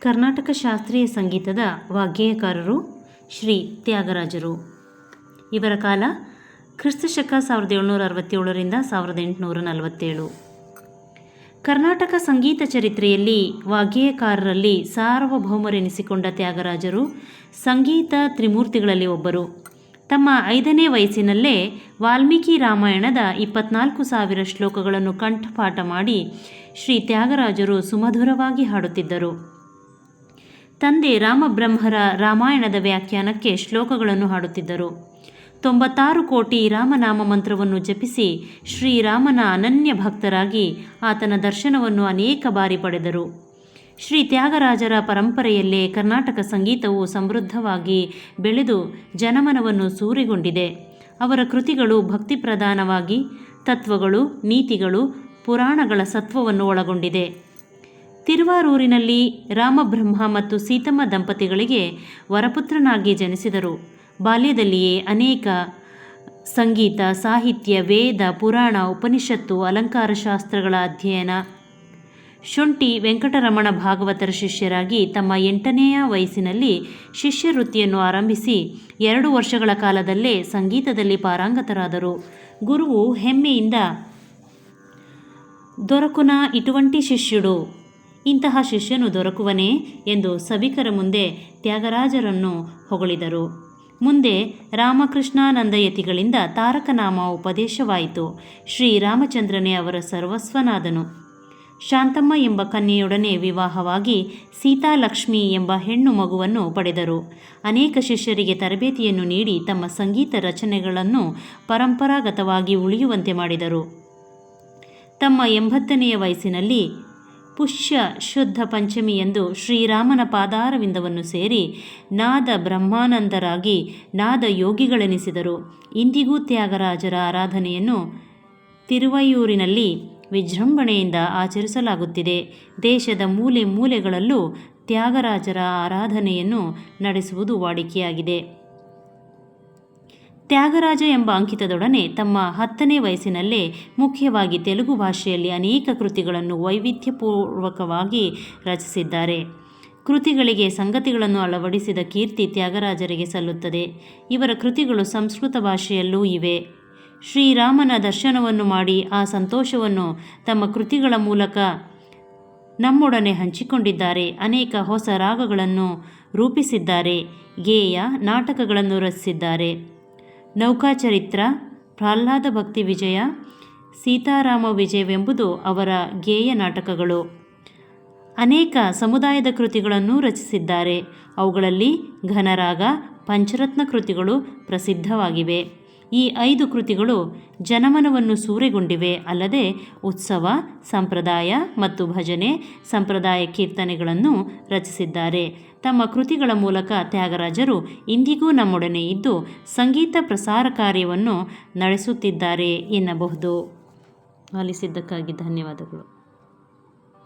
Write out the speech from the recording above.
ಕರ್ನಾಟಕ ಶಾಸ್ತ್ರೀಯ ಸಂಗೀತದ ವಾಗ್ಗೇಯಕಾರರು ಶ್ರೀ ತ್ಯಾಗರಾಜರು. ಇವರ ಕಾಲ ಕ್ರಿಸ್ತಶಕ ಸಾವಿರದ ಏಳ್ನೂರ ಅರವತ್ತೇಳರಿಂದ ಸಾವಿರದ ಎಂಟುನೂರ ನಲವತ್ತೇಳು. ಕರ್ನಾಟಕ ಸಂಗೀತ ಚರಿತ್ರೆಯಲ್ಲಿ ವಾಗ್ಗೇಯಕಾರರಲ್ಲಿ ಸಾರ್ವಭೌಮರೆನಿಸಿಕೊಂಡ ತ್ಯಾಗರಾಜರು ಸಂಗೀತ ತ್ರಿಮೂರ್ತಿಗಳಲ್ಲಿ ಒಬ್ಬರು. ತಮ್ಮ ಐದನೇ ವಯಸ್ಸಿನಲ್ಲೇ ವಾಲ್ಮೀಕಿ ರಾಮಾಯಣದ ಇಪ್ಪತ್ನಾಲ್ಕು ಸಾವಿರ ಶ್ಲೋಕಗಳನ್ನು ಕಂಠಪಾಠ ಮಾಡಿ ಶ್ರೀ ತ್ಯಾಗರಾಜರು ಸುಮಧುರವಾಗಿ ಹಾಡುತ್ತಿದ್ದರು. ತಂದೆ ರಾಮಬ್ರಹ್ಮರ ರಾಮಾಯಣದ ವ್ಯಾಖ್ಯಾನಕ್ಕೆ ಶ್ಲೋಕಗಳನ್ನು ಹಾಡುತ್ತಿದ್ದರು. ತೊಂಬತ್ತಾರು ಕೋಟಿ ರಾಮನಾಮ ಮಂತ್ರವನ್ನು ಜಪಿಸಿ ಶ್ರೀರಾಮನ ಅನನ್ಯ ಭಕ್ತರಾಗಿ ಆತನ ದರ್ಶನವನ್ನು ಅನೇಕ ಬಾರಿ ಪಡೆದರು. ಶ್ರೀ ತ್ಯಾಗರಾಜರ ಪರಂಪರೆಯಲ್ಲೇ ಕರ್ನಾಟಕ ಸಂಗೀತವು ಸಮೃದ್ಧವಾಗಿ ಬೆಳೆದು ಜನಮನವನ್ನು ಸೂರೆಗೊಂಡಿದೆ. ಅವರ ಕೃತಿಗಳು ಭಕ್ತಿ ಪ್ರಧಾನವಾಗಿ ತತ್ವಗಳು, ನೀತಿಗಳು, ಪುರಾಣಗಳ ಸತ್ವವನ್ನು ಒಳಗೊಂಡಿದೆ. ತಿರುವಾರೂರಿನಲ್ಲಿ ರಾಮಬ್ರಹ್ಮ ಮತ್ತು ಸೀತಮ್ಮ ದಂಪತಿಗಳಿಗೆ ವರಪುತ್ರನಾಗಿ ಜನಿಸಿದರು. ಬಾಲ್ಯದಲ್ಲಿಯೇ ಅನೇಕ ಸಂಗೀತ, ಸಾಹಿತ್ಯ, ವೇದ, ಪುರಾಣ, ಉಪನಿಷತ್ತು ಅಲಂಕಾರ ಶಾಸ್ತ್ರಗಳ ಅಧ್ಯಯನ. ಶುಂಠಿ ವೆಂಕಟರಮಣ ಭಾಗವತರ ಶಿಷ್ಯರಾಗಿ ತಮ್ಮ ಎಂಟನೆಯ ವಯಸ್ಸಿನಲ್ಲಿ ಶಿಷ್ಯ ವೃತ್ತಿಯನ್ನು ಆರಂಭಿಸಿ ಎರಡು ವರ್ಷಗಳ ಕಾಲದಲ್ಲೇ ಸಂಗೀತದಲ್ಲಿ ಪಾರಂಗತರಾದರು. ಗುರುವು ಹೆಮ್ಮೆಯಿಂದ ದೊರಕುನ ಇಟುವಂಟಿ ಶಿಷ್ಯುಡು. ಇಂತಹ ಶಿಷ್ಯನು ದೊರಕುವನೇ ಎಂದು ಸಭಿಕರ ಮುಂದೆ ತ್ಯಾಗರಾಜರನ್ನು ಹೊಗಳಿದರು. ಮುಂದೆ ರಾಮಕೃಷ್ಣಾನಂದಯತಿಗಳಿಂದ ತಾರಕನಾಮ ಉಪದೇಶವಾಯಿತು. ಶ್ರೀರಾಮಚಂದ್ರನೇ ಅವರ ಸರ್ವಸ್ವನಾದನು. ಶಾಂತಮ್ಮ ಎಂಬ ಕನ್ಯೆಯೊಡನೆ ವಿವಾಹವಾಗಿ ಸೀತಾಲಕ್ಷ್ಮಿ ಎಂಬ ಹೆಣ್ಣು ಮಗುವನ್ನು ಪಡೆದರು. ಅನೇಕ ಶಿಷ್ಯರಿಗೆ ತರಬೇತಿಯನ್ನು ನೀಡಿ ತಮ್ಮ ಸಂಗೀತ ರಚನೆಗಳನ್ನು ಪರಂಪರಾಗತವಾಗಿ ಉಳಿಯುವಂತೆ ಮಾಡಿದರು. ತಮ್ಮ ಎಂಬತ್ತನೆಯ ವಯಸ್ಸಿನಲ್ಲಿ ಪುಷ್ಯ ಶುದ್ಧ ಪಂಚಮಿ ಎಂದು ಶ್ರೀರಾಮನ ಪಾದಾರವಿಂದವನ್ನು ಸೇರಿ ನಾದ ಬ್ರಹ್ಮಾನಂದರಾಗಿ ನಾದ ಯೋಗಿಗಳೆನಿಸಿದರು. ಇಂದಿಗೂ ತ್ಯಾಗರಾಜರ ಆರಾಧನೆಯನ್ನು ತಿರುವಯೂರಿನಲ್ಲಿ ವಿಜೃಂಭಣೆಯಿಂದ ಆಚರಿಸಲಾಗುತ್ತಿದೆ. ದೇಶದ ಮೂಲೆ ಮೂಲೆಗಳಲ್ಲೂ ತ್ಯಾಗರಾಜರ ಆರಾಧನೆಯನ್ನು ನಡೆಸುವುದು ವಾಡಿಕೆಯಾಗಿದೆ. ತ್ಯಾಗರಾಜ ಎಂಬ ಅಂಕಿತದೊಡನೆ ತಮ್ಮ ಹತ್ತನೇ ವಯಸ್ಸಿನಲ್ಲೇ ಮುಖ್ಯವಾಗಿ ತೆಲುಗು ಭಾಷೆಯಲ್ಲಿ ಅನೇಕ ಕೃತಿಗಳನ್ನು ವೈವಿಧ್ಯಪೂರ್ವಕವಾಗಿ ರಚಿಸಿದ್ದಾರೆ. ಕೃತಿಗಳಿಗೆ ಸಂಗತಿಗಳನ್ನು ಅಳವಡಿಸಿದ ಕೀರ್ತಿ ತ್ಯಾಗರಾಜರಿಗೆ ಸಲ್ಲುತ್ತದೆ. ಇವರ ಕೃತಿಗಳು ಸಂಸ್ಕೃತ ಭಾಷೆಯಲ್ಲೂ ಇವೆ. ಶ್ರೀರಾಮನ ದರ್ಶನವನ್ನು ಮಾಡಿ ಆ ಸಂತೋಷವನ್ನು ತಮ್ಮ ಕೃತಿಗಳ ಮೂಲಕ ನಮ್ಮೊಡನೆ ಹಂಚಿಕೊಂಡಿದ್ದಾರೆ. ಅನೇಕ ಹೊಸ ರಾಗಗಳನ್ನು ರೂಪಿಸಿದ್ದಾರೆ. ಗೇಯ ನಾಟಕಗಳನ್ನು ರಚಿಸಿದ್ದಾರೆ. ನೌಕಾಚರಿತ್ರ, ಪ್ರಹ್ಲಾದ ಭಕ್ತಿ ವಿಜಯ, ಸೀತಾರಾಮ ವಿಜಯವೆಂಬುದು ಅವರ ಗೇಯ ನಾಟಕಗಳು. ಅನೇಕ ಸಮುದಾಯದ ಕೃತಿಗಳನ್ನು ರಚಿಸಿದ್ದಾರೆ. ಅವುಗಳಲ್ಲಿ ಘನರಾಗ, ಪಂಚರತ್ನ ಕೃತಿಗಳು ಪ್ರಸಿದ್ಧವಾಗಿವೆ. ಈ ಐದು ಕೃತಿಗಳು ಜನಮನವನ್ನು ಸೂರೆಗೊಂಡಿವೆ ಅಲ್ಲದೆ ಉತ್ಸವ, ಸಂಪ್ರದಾಯ ಮತ್ತು ಭಜನೆ, ಸಂಪ್ರದಾಯ ಕೀರ್ತನೆಗಳನ್ನು ರಚಿಸಿದ್ದಾರೆ. ತಮ್ಮ ಕೃತಿಗಳ ಮೂಲಕ ತ್ಯಾಗರಾಜರು ಇಂದಿಗೂ ನಮ್ಮೊಡನೆ ಇದ್ದು ಸಂಗೀತ ಪ್ರಸಾರ ಕಾರ್ಯವನ್ನು ನಡೆಸುತ್ತಿದ್ದಾರೆ ಎನ್ನಬಹುದು. ಆಲಿಸಿದ್ದಕ್ಕಾಗಿ ಧನ್ಯವಾದಗಳು.